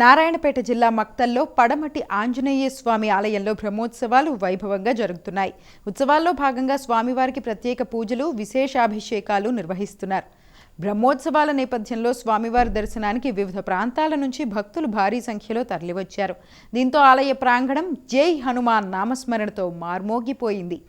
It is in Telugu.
నారాయణపేట జిల్లా మక్తల్లో పడమటి ఆంజనేయ స్వామి ఆలయంలో బ్రహ్మోత్సవాలు వైభవంగా జరుగుతున్నాయి. ఉత్సవాల్లో భాగంగా స్వామివారికి ప్రత్యేక పూజలు విశేషాభిషేకాలు నిర్వహిస్తున్నారు. బ్రహ్మోత్సవాల నేపథ్యంలో స్వామివారి దర్శనానికి వివిధ ప్రాంతాల నుంచి భక్తులు భారీ సంఖ్యలో తరలివచ్చారు. దీంతో ఆలయ ప్రాంగణం జై హనుమాన్ నామస్మరణతో మార్మోగిపోయింది.